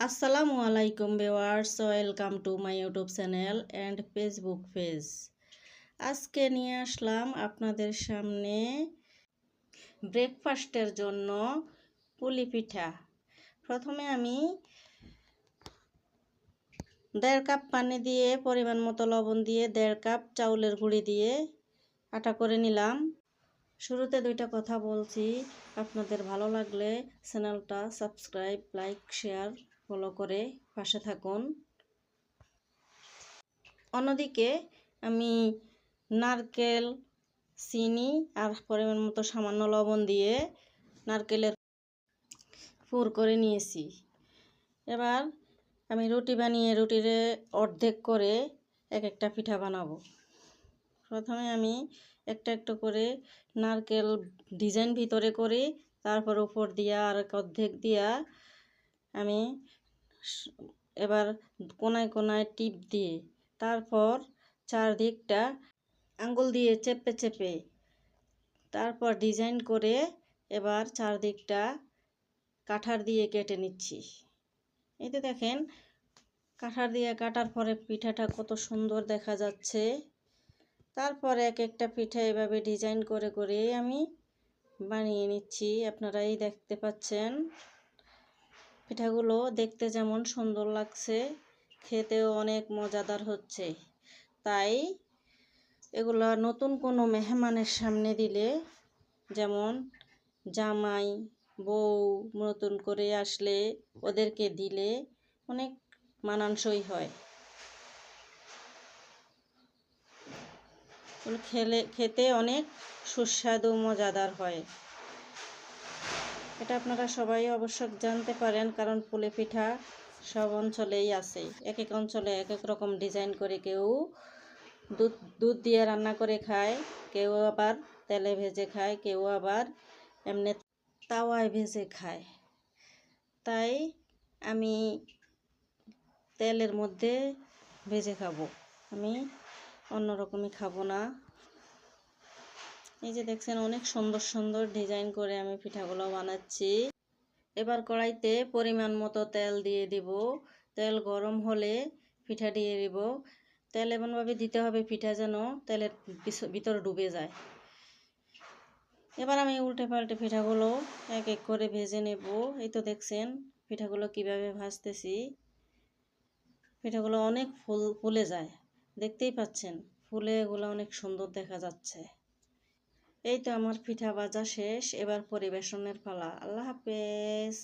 আসসালামু আলাইকুম viewers welcome to my YouTube channel and Facebook page. আজকে নিয়ে আসলাম আপনাদের সামনে ব্রেকফাস্টের জন্য পুলি পিঠা। প্রথমে আমি দেড় কাপ পানি দিয়ে পরিমাণ মতো লবণ দিয়ে দেড় কাপ চাউলের গুঁড়ি দিয়ে আটা করে নিলাম। শুরুতে দুইটা কথা বলছি। আপনাদের ভালো লাগলে চ্যানেলটা সাবস্ক্রাইব, লাইক, শেয়ার ফলো করে পাশে থাকুন। অন্যদিকে আমি নারকেল, চিনি আর পরিমাণ মতো সামান্য লবণ দিয়ে নারকেলের পুর করে নিয়েছি। এবার আমি রুটি বানিয়ে রুটিরে অর্ধেক করে এক একটা পিঠা বানাবো। প্রথমে আমি একটা একটা করে নারকেল ডিজাইন ভিতরে করি, তারপর উপর দিয়া আর অর্ধেক দিয়া আমি এবার কোনায় কোনায় টিপ দিয়ে তারপর চারদিকটা আঙ্গুল দিয়ে চেপে চেপে তারপর ডিজাইন করে এবার চারদিকটা কাঠার দিয়ে কেটে নিচ্ছি। এতে দেখেন, কাঠার দিয়ে কাটার পরে পিঠাটা কত সুন্দর দেখা যাচ্ছে। তারপর এক একটা পিঠা এভাবে ডিজাইন করে করে আমি বানিয়ে নিচ্ছি। আপনারাই দেখতে পাচ্ছেন। পিঠাগুলো দেখতে যেমন সুন্দর লাগছে, খেতেও অনেক মজাদার হচ্ছে। তাই এগুলো নতুন কোনো মেহমানের সামনে দিলে যেমন জামাই, বউ নতুন করে আসলে ওদেরকে দিলে অনেক মানানসই হয়। খেলে, খেতে অনেক সুস্বাদু, মজাদার হয়। এটা আপনারা সবাই অবশ্য জানতে পারেন, কারণ পুলি পিঠা সব অঞ্চলেই আছে। এক এক অঞ্চলে এক এক রকম ডিজাইন করে কেউ দুধ দুধ দিয়ে রান্না করে খায়, কেউ আবার তেলে ভেজে খায়, কেউ আবার এমনি তাওয়ায় ভেজে খায়। তাই আমি তেলের মধ্যে ভেজে খাব। আমি অন্যরকমই খাব না। এই যে দেখছেন, অনেক সুন্দর সুন্দর ডিজাইন করে আমি পিঠাগুলো বানাচ্ছি। এবার কড়াইতে পরিমাণ মতো তেল দিয়ে দিব। তেল গরম হলে পিঠা দিয়ে দিব। তেল এমনভাবে দিতে হবে পিঠা যেন তেলের ভিতরে ডুবে যায়। এবার আমি উল্টে পাল্টে পিঠাগুলো এক এক করে ভেজে নেব। এই তো দেখছেন, পিঠাগুলো কীভাবে ভাজতেছি। পিঠাগুলো অনেক ফুল ফুলে যায়। দেখতেই পাচ্ছেন, ফুলে এগুলো অনেক সুন্দর দেখা যাচ্ছে। এই তো আমার পিঠা ভাজা শেষ এবার পরিবেশনের পালা। আল্লাহ হাফেজ।